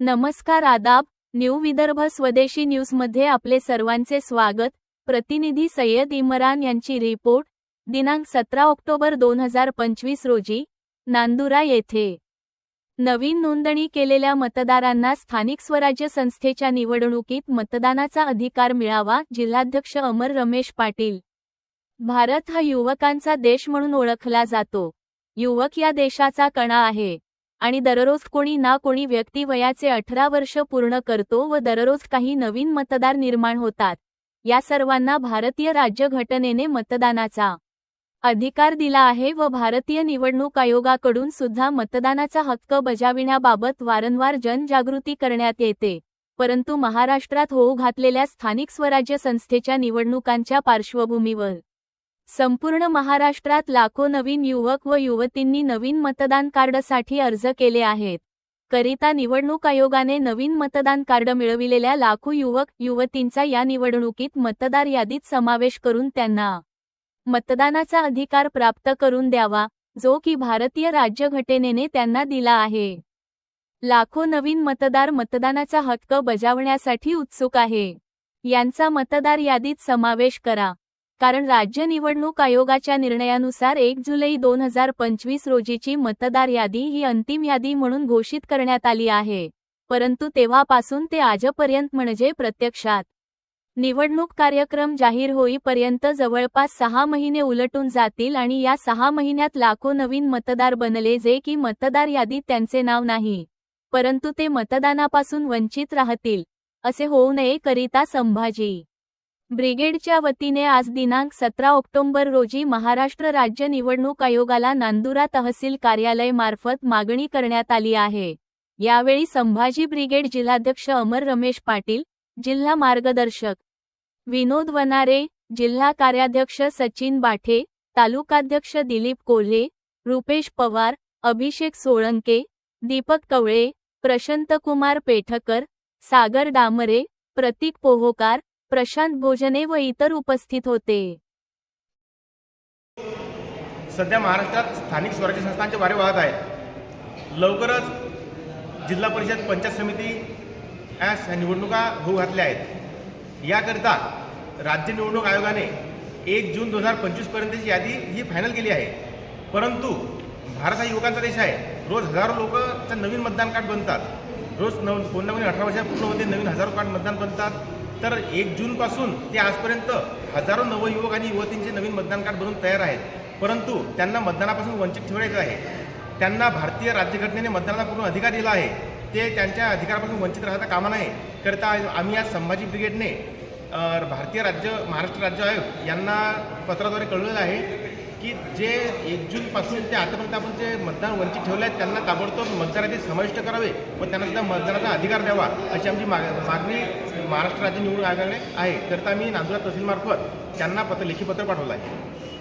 नमस्कार आदाब न्यू विदर्भ स्वदेशी न्यूजमध्ये आपले सर्वांचे स्वागत. प्रतिनिधी सय्यद इम्रान यांची रिपोर्ट दिनांक सतरा ऑक्टोबर दोन हजार पंचवीस रोजी नांदुरा येथे. नवीन नोंदणी केलेल्या मतदारांना स्थानिक स्वराज्य संस्थेच्या निवडणुकीत मतदानाचा अधिकार मिळावा जिल्हाध्यक्ष अमर रमेश पाटील. भारत हा युवकांचा देश म्हणून ओळखला जातो. युवक या देशाचा कणा आहे. आणि दररोज कोणी ना कोणी व्यक्ती वयाचे अठरा वर्ष पूर्ण करतो व दररोज काही नवीन मतदार निर्माण होतात. या सर्वांना भारतीय राज्यघटनेने मतदानाचा अधिकार दिला आहे व भारतीय निवडणूक आयोगाकडून सुद्धा मतदानाचा हक्क बजाविण्याबाबत वारंवार जनजागृती करण्यात येते. परंतु महाराष्ट्रात होऊ घातलेल्या स्थानिक स्वराज्य संस्थेच्या निवडणुकांच्या पार्श्वभूमीवर संपूर्ण महाराष्ट्रात लाखो नवीन युवक व युवतींनी नवीन मतदान कार्डसाठी अर्ज केले आहेत. करिता निवडणूक आयोगाने नवीन मतदान कार्ड मिळविलेल्या लाखो युवक युवतींचा या निवडणुकीत मतदार यादीत समावेश करून त्यांना मतदानाचा अधिकार प्राप्त करून द्यावा जो की भारतीय राज्यघटनेने त्यांना दिला आहे. लाखो नवीन मतदार मतदानाचा हक्क बजावण्यासाठी उत्सुक आहे. यांचा मतदार यादीत समावेश करा. कारण राज्य निवडणूक आयोगाच्या निर्णयानुसार एक जुलै दोन हजार पंचवीस रोजीची मतदार यादी ही अंतिम यादी म्हणून घोषित करण्यात आली आहे. परंतु तेव्हापासून ते आजपर्यंत म्हणजे प्रत्यक्षात. निवडणूक कार्यक्रम जाहीर होईपर्यंत जवळपास सहा महिने उलटून जातील आणि या सहा महिन्यात लाखो नवीन मतदार बनले जे की मतदार यादीत त्यांचे नाव नाही परंतु ते मतदानापासून वंचित राहतील असे होऊ नये करिता संभाजी. ब्रिगेडच्या वतीने आज दिनांक सतरा ऑक्टोबर रोजी महाराष्ट्र राज्य निवडणूक आयोगाला नांदुरा तहसील कार्यालय मार्फत मागणी करण्यात आली आहे. यावेळी संभाजी ब्रिगेड जिल्हाध्यक्ष अमर रमेश पाटील जिल्हा मार्गदर्शक विनोद वनारे जिल्हा कार्याध्यक्ष सचिन बाठे तालुकाध्यक्ष दिलीप कोल्हे रुपेश पवार अभिषेक सोळंके दीपक कवळे प्रशांतकुमार पेठकर सागर डामरे प्रतीक पोहोकार प्रशांत भोजने व इतर उपस्थित होते. सध्या महाराष्ट्रात स्थानिक स्वराज्य संस्थांचे वारे वाहत आहेत. लवकरच जिल्हा परिषद पंचायत समिती या निवडणुका होऊ घातल्या आहेत. याकरिता राज्य निवडणूक आयोगाने एक जून दोन हजार पंचवीसपर्यंतची यादी ही फायनल केली आहे. परंतु भारत हा युवकांचा देश आहे. रोज हजारो लोकचं नवीन मतदान कार्ड बनतात. रोज नव कोण ना कोणी अठरा वर्षा पूर्ण होते नवीन हजारो कार्ड मतदान बनतात. तर एक जूनपासून ते आजपर्यंत हजारो नवयुवक आणि युवतींचे नवीन मतदान कार्ड बनून तयार आहेत. परंतु त्यांना मतदानापासून वंचित ठेवण्यात आहे. त्यांना भारतीय राज्यघटनेने मतदानाला पूर्ण अधिकार दिला आहे. ते त्यांच्या अधिकारापासून वंचित राहता कामा नये करता आम्ही आज संभाजी ब्रिगेडने भारतीय राज्य महाराष्ट्र राज्य आयोग यांना पत्राद्वारे कळवलेलं आहे की जे एक जूनपासून ते आतापर्यंत आपण जे मतदान वंचित ठेवले आहेत त्यांना ताबडतोब मतदानाचे समाविष्ट करावे व त्यांना सुद्धा मतदानाचा अधिकार द्यावा अशी आमची माग मागणी महाराष्ट्र राज्य निवडणूक आयोगाने आहे. करता आम्ही नांदुरा तहसीलमार्फत त्यांना पत्र लेखी पत्र पाठवलं आहे.